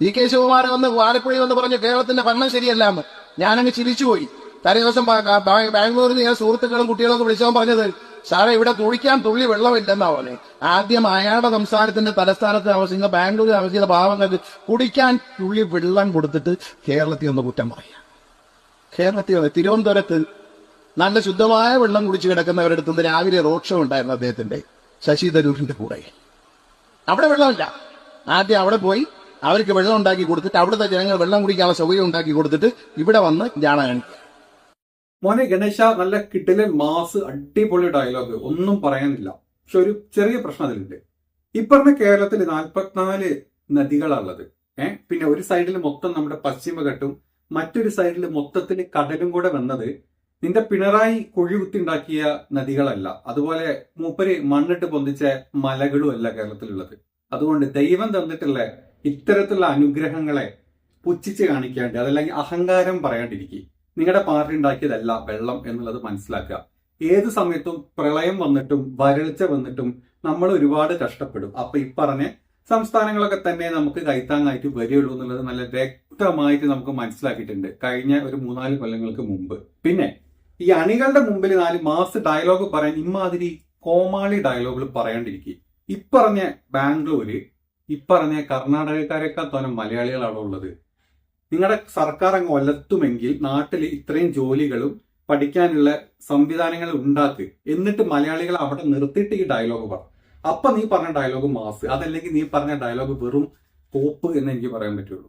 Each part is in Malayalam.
ഇ കെ ശിവകുമാരൻ വന്ന് ആലപ്പുഴയിൽ വന്ന് പറഞ്ഞു കേരളത്തിന്റെ ഭരണം ശരിയല്ല എന്ന് ഞാനങ്ങ് ചിരിച്ചുപോയി. തലേ ദിവസം ബാംഗ്ലൂരിൽ ഞാൻ സുഹൃത്തുക്കളും കുട്ടികളൊക്കെ വിളിച്ചവൻ പറഞ്ഞത് സാറേ ഇവിടെ തുളിക്കാൻ തുള്ളി വെള്ളമില്ലെന്നാ പോലെ ആദ്യം അയാളുടെ സംസ്ഥാനത്തിന്റെ തലസ്ഥാനത്ത് താമസിക്കുന്ന ബാംഗ്ലൂരിൽ താമസിക്കുന്ന പാവങ്ങൾക്ക് കുടിക്കാൻ തുള്ളി വെള്ളം കൊടുത്തിട്ട് കേരളത്തിൽ ഒന്ന് കുറ്റം പറയാം. കേരളത്തിൽ വന്ന് തിരുവനന്തപുരത്ത് നല്ല ശുദ്ധമായ വെള്ളം കുടിച്ച് കിടക്കുന്നവരുടെ അടുത്ത് രാവിലെ റോഡ് ഷോ ഉണ്ടായിരുന്നു അദ്ദേഹത്തിന്റെ ശശി തരൂരിന്റെ കൂടെ. അവിടെ വെള്ളമില്ല. ആദ്യം അവിടെ പോയി അവർക്ക് വെള്ളം ഉണ്ടാക്കി കൊടുത്തിട്ട് അവിടുത്തെ ജനങ്ങൾ വെള്ളം കുടിക്കാനുള്ള സൗകര്യം ഉണ്ടാക്കി കൊടുത്തിട്ട് ഇവിടെ വന്ന് ജാണ കാണിക്കുക മോനെ ഗണേശ നല്ല കിട്ടിലെ മാസ് അടിപൊളി ഡയലോഗ് ഒന്നും പറയാനില്ല. പക്ഷെ ഒരു ചെറിയ പ്രശ്നം അതിലുണ്ട്. ഇപ്പറഞ്ഞ കേരളത്തിൽ നാൽപ്പത്തിനാല് നദികളാണുള്ളത് ഏഹ് പിന്നെ ഒരു സൈഡിൽ മൊത്തം നമ്മുടെ പശ്ചിമഘട്ടും മറ്റൊരു സൈഡിൽ മൊത്തത്തിൽ കടലും കൂടെ വന്നത് നിന്റെ പിണറായി കുഴി കുത്തിണ്ടാക്കിയ നദികളല്ല. അതുപോലെ മൂപ്പര് മണ്ണിട്ട് പൊന്തിച്ച മലകളും അല്ല കേരളത്തിലുള്ളത്. അതുകൊണ്ട് ദൈവം തന്നിട്ടുള്ള ഇത്തരത്തിലുള്ള അനുഗ്രഹങ്ങളെ പുച്ഛിച്ച് കാണിക്കാണ്ട് അതല്ലെങ്കിൽ അഹങ്കാരം പറയാണ്ടിരിക്കുക. നിങ്ങളുടെ പാർട്ടി ഉണ്ടാക്കിയതല്ല വെള്ളം എന്നുള്ളത് മനസ്സിലാക്കുക. ഏത് സമയത്തും പ്രളയം വന്നിട്ടും വരൾച്ച വന്നിട്ടും നമ്മൾ ഒരുപാട് കഷ്ടപ്പെടും. അപ്പൊ ഈ പറഞ്ഞ സംസ്ഥാനങ്ങളൊക്കെ തന്നെ നമുക്ക് കൈത്താങ്ങായിട്ട് വരികയുള്ളൂ എന്നുള്ളത് നല്ല വ്യക്തമായിട്ട് നമുക്ക് മനസ്സിലാക്കിയിട്ടുണ്ട് കഴിഞ്ഞ ഒരു മൂന്നാൽ കൊല്ലങ്ങൾക്ക് മുമ്പ്. പിന്നെ ഈ അണികളുടെ മുമ്പിൽ നാല് മാസ് ഡയലോഗ് പറയാൻ ഇമാതിരി കോമാളി ഡയലോഗുകൾ പറയാണ്ടിരിക്കുക. ഇപ്പറഞ്ഞ ബാംഗ്ലൂര് ഇപ്പറഞ്ഞ കർണാടകക്കാരെക്കാൾ തോന്നെ മലയാളികളാണ് ഉള്ളത്? നിങ്ങളുടെ സർക്കാർ അങ്ങ് ഒലത്തുമെങ്കിൽ നാട്ടിൽ ഇത്രയും ജോലികളും പഠിക്കാനുള്ള സംവിധാനങ്ങൾ ഉണ്ടാക്ക്. എന്നിട്ട് മലയാളികൾ അവിടെ നിർത്തിയിട്ട് ഈ ഡയലോഗ് പറ. അപ്പൊ നീ പറഞ്ഞ ഡയലോഗ് മാസ് അതല്ലെങ്കിൽ നീ പറഞ്ഞ ഡയലോഗ് വെറും പോപ്പ് എന്ന് എനിക്ക് പറയാൻ പറ്റുള്ളൂ.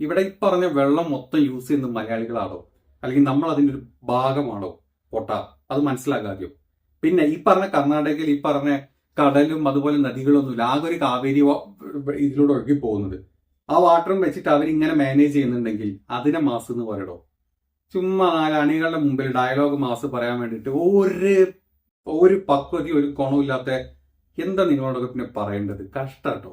ഇവിടെ ഈ പറഞ്ഞ വെള്ളം മൊത്തം യൂസ് ചെയ്യുന്ന മലയാളികളാണോ? അല്ലെങ്കിൽ നമ്മൾ അതിന്റെ ഒരു ഭാഗമാണോ? പൊട്ട. അത് മനസ്സിലാക്കാതെയോ പിന്നെ ഈ പറഞ്ഞ കർണാടകയിൽ ഈ പറഞ്ഞ കടലും അതുപോലെ നദികളൊന്നുമില്ല ആകെ ഒരു കാവേരി ഇതിലൂടെ ഒഴുകി പോകുന്നത്. ആ വാട്ടറും വെച്ചിട്ട് അവരിങ്ങനെ മാനേജ് ചെയ്യുന്നുണ്ടെങ്കിൽ അതിനെ മാസ് എന്ന് പറയടോ ചുമ്മാ നാല് അണികളുടെ മുമ്പിൽ ഡയലോഗ് മാസ് പറയാൻ വേണ്ടിയിട്ട് ഒരു ഒരു പക്വതി ഒരു ഗുണമില്ലാത്ത എന്താ നിങ്ങളോടൊക്കെ പിന്നെ പറയേണ്ടത്? കഷ്ടാട്ടോ